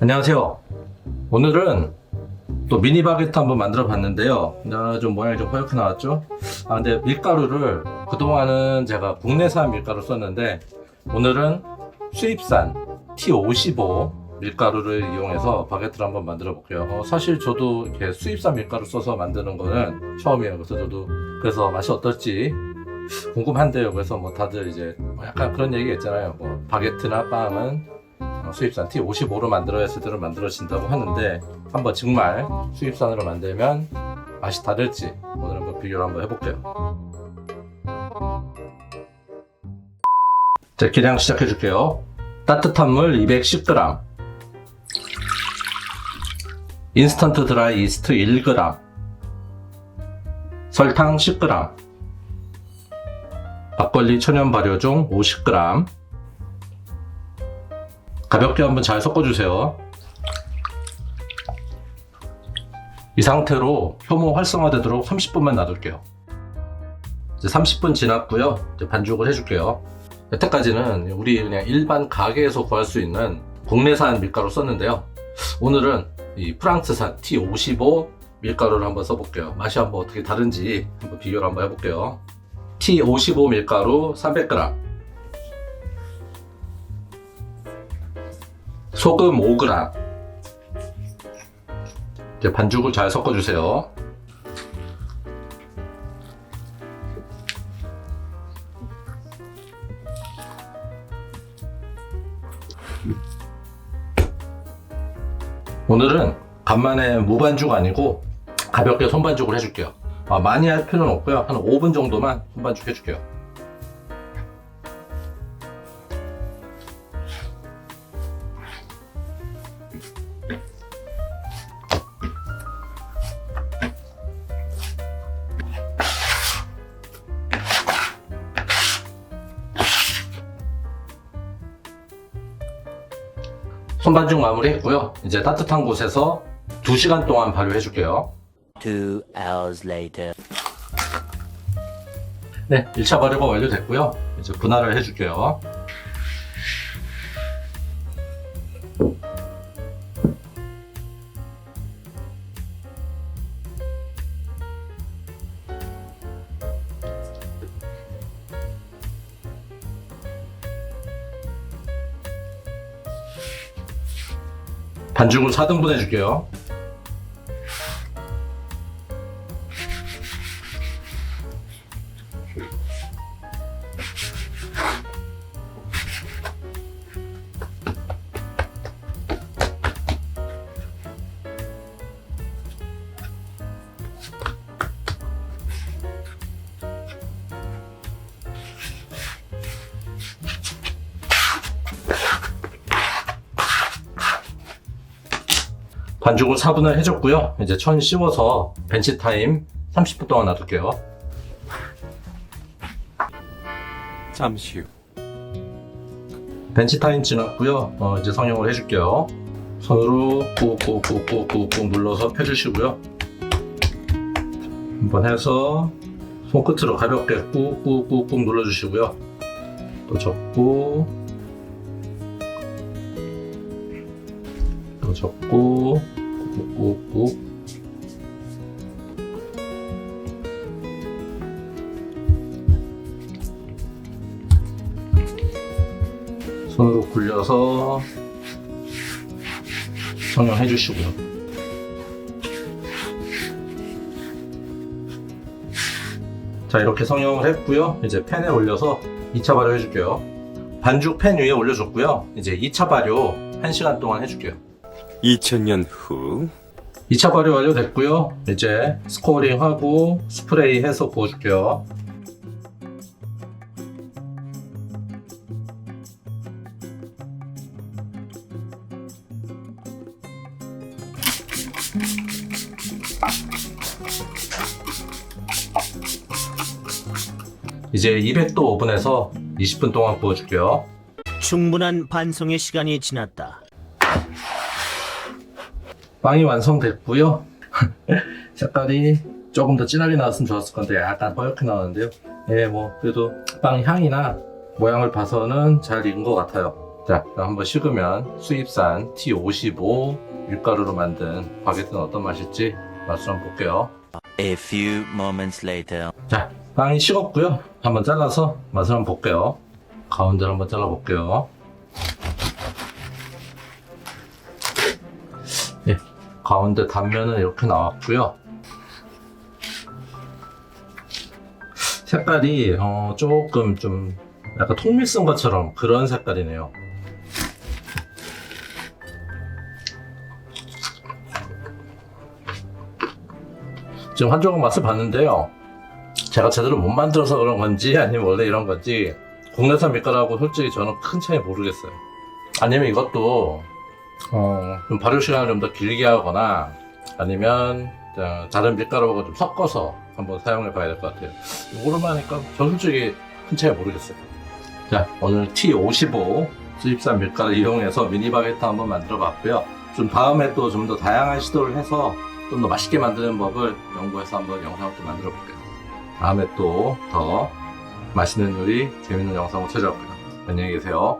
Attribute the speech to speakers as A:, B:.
A: 안녕하세요. 오늘은 또 미니 바게트 한번 만들어 봤는데요. 나좀 모양이 좀 허옇게 나왔죠? 아, 근데 밀가루를 그동안은 제가 국내산 밀가루 썼는데 오늘은 수입산 T55 밀가루를 이용해서 바게트를 한번 만들어 볼게요. 어, 사실 저도 이렇게 수입산 밀가루 써서 만드는 거는 처음이에요. 그래서 저도 그래서 맛이 어떨지 궁금한데요. 그래서 뭐 다들 이제 뭐 약간 그런 얘기 있잖아요. 뭐 바게트나 빵은 어, 수입산 T55로 만들어야 제대로 만들어진다고 하는데 한번 정말 수입산으로 만들면 맛이 다를지 오늘 한번 비교를 한번 해볼게요. 자, 기량 시작해 줄게요. 따뜻한 물 210g, 인스턴트 드라이 이스트 1g, 설탕 10g, 막걸리 천연 발효종 50g, 가볍게 한번 잘 섞어주세요. 이 상태로 효모 활성화되도록 30분만 놔둘게요. 이제 30분 지났고요. 이제 반죽을 해줄게요. 여태까지는 우리 그냥 일반 가게에서 구할 수 있는 국내산 밀가루 썼는데요. 오늘은 이 프랑스산 T55 밀가루를 한번 써볼게요. 맛이 한번 어떻게 다른지 한번 비교를 한번 해볼게요. T55 밀가루 300g, 소금 5g. 이제 반죽을 잘 섞어주세요. 오늘은 간만에 무반죽 아니고 가볍게 손반죽을 해줄게요. 아, 많이 할 필요는 없고요. 한 5분 정도만 손반죽 해줄게요. 손반죽 마무리했고요. 이제 따뜻한 곳에서 2시간 동안 발효해 줄게요.
B: Two hours later.
A: 네, 1차 발효가 완료됐고요. 이제 분할을 해 줄게요. 반죽을 4등분 해줄게요. 반죽을 4분을 해줬고요. 이제 천 씌워서 벤치 타임 30분 동안 놔둘게요.
C: 잠시 후.
A: 벤치 타임 지났고요. 어, 이제 성형을 해줄게요. 손으로 꾹꾹꾹꾹꾹꾹 눌러서 펴주시고요. 한번 해서 손끝으로 가볍게 꾹꾹꾹꾹 눌러주시고요. 또 접고 또 접고 꾹꾹꾹 손으로 굴려서 성형해 주시고요. 자 이렇게 성형을 했고요. 이제 팬에 올려서 2차 발효 해줄게요. 반죽 팬 위에 올려줬고요. 이제 2차 발효 1시간 동안 해줄게요.
C: 2000년 후
A: 2차 발효 완료됐고요. 이제 스코어링하고 스프레이 해서 부어줄게요. 이제 200도 오븐에서 20분 동안 구워줄게요.
B: 충분한 반송의 시간이 지났다.
A: 빵이 완성됐고요. 색깔이 조금 더 진하게 나왔으면 좋았을 건데 약간 허옇게 나왔는데요. 예, 뭐 그래도 빵 향이나 모양을 봐서는 잘 익은 것 같아요. 자, 그럼 한번 식으면 수입산 T55 밀가루로 만든 바게트는 어떤 맛일지 맛을 한번 볼게요.
B: A few moments later.
A: 자, 빵이 식었고요. 한번 잘라서 맛을 한번 볼게요. 가운데를 한번 잘라볼게요. 가운데 단면은 이렇게 나왔고요. 색깔이 어, 조금 좀 약간 통밀 쓴 것처럼 그런 색깔이네요. 지금 한 조각 맛을 봤는데요. 제가 제대로 못 만들어서 그런 건지 아니면 원래 이런 건지 국내산 밀가루하고 솔직히 저는 큰 차이 모르겠어요. 아니면 이것도 어, 좀 발효 시간을 좀 더 길게 하거나 아니면 어, 다른 밀가루하고 좀 섞어서 한번 사용해 봐야 될 것 같아요. 이거로만 하니까 저 솔직히 큰 차이 모르겠어요. 자 오늘 T55 수입산 밀가루 이용해서 미니 바게트 한번 만들어 봤고요. 좀 다음에 또 좀 더 다양한 시도를 해서 좀 더 맛있게 만드는 법을 연구해서 한번 영상을 또 만들어 볼게요. 다음에 또 더 맛있는 요리, 재밌는 영상으로 찾아올게요. 안녕히 계세요.